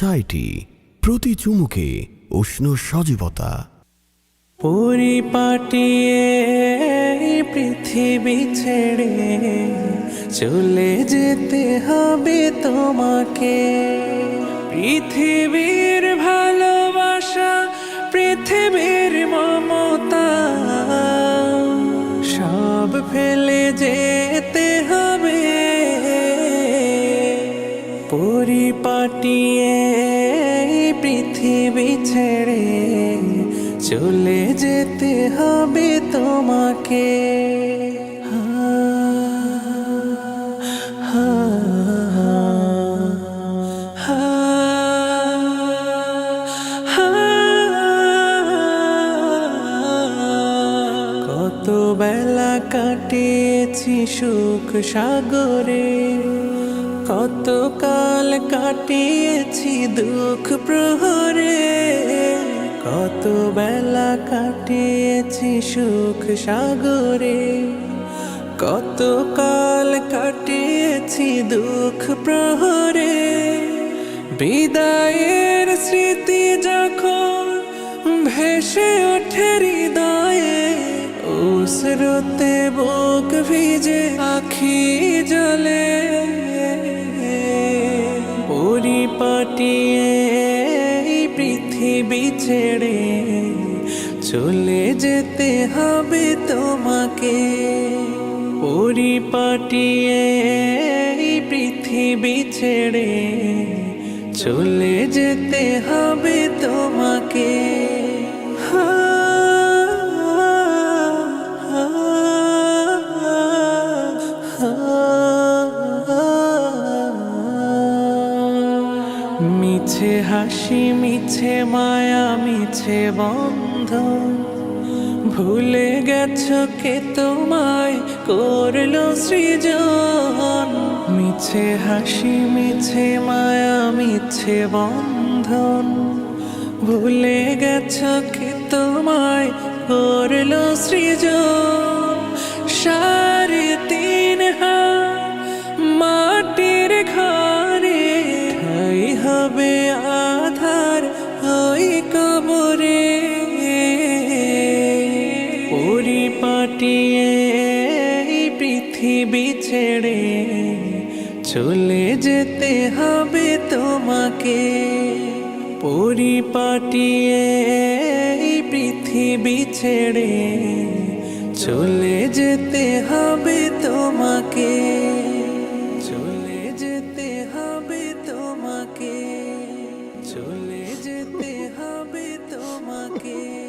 Society প্রতি চুমুকে উষ্ণ সজীবতা। পরিপাটিয়ে পৃথিবী ছেড়ে চলে যেতে হবে তোমাকে। পৃথিবীর ভালোবাসা, পৃথিবীর মমতা, সব ফেলে যেতে হবে। পরিপাটিয়ে এই পৃথিবী ছেড়ে চলে যেতে হবে তোমাকে। কত বেলা কাটিয়েছি সুখ সাগরে কত কাল কাটিয়েছি দুঃখ প্রহরে কত বেলা কাটিয়েছি সুখ সাগরে কত কাল কাটিয়েছি দুঃখ প্রহরে, বিদায়ের স্মৃতি যখন ভেসে ওঠে হৃদয়ে, উসরতে বুক ভিজে আখি জলে এই পৃথিবী ছেড়ে চলে যেতে হবে তোমাকে। পরিপাটিয়ে এই পৃথিবী ছেড়ে চলে যেতে হবে তোমাকে মিছে হাসি, মিছে মায়া, মিছে বন্ধ ভুলে গেছ কে তোমায়? করল সৃজন। মিছে হাসি, মিছে মায়া, মিছে বন্ধন। ভুলে গেছো কে তোমায়? করল সৃজন। পরিপাটিয়ে এই পৃথিবী ছেড়ে চলে যেতে হবে তোমাকে। পরিপাটিয়ে এই পৃথিবী ছেড়ে চলে যেতে হবে তোমাকে। চলে যেতে হবে তোমাকে। চলে যেতে হবে তোমাকে।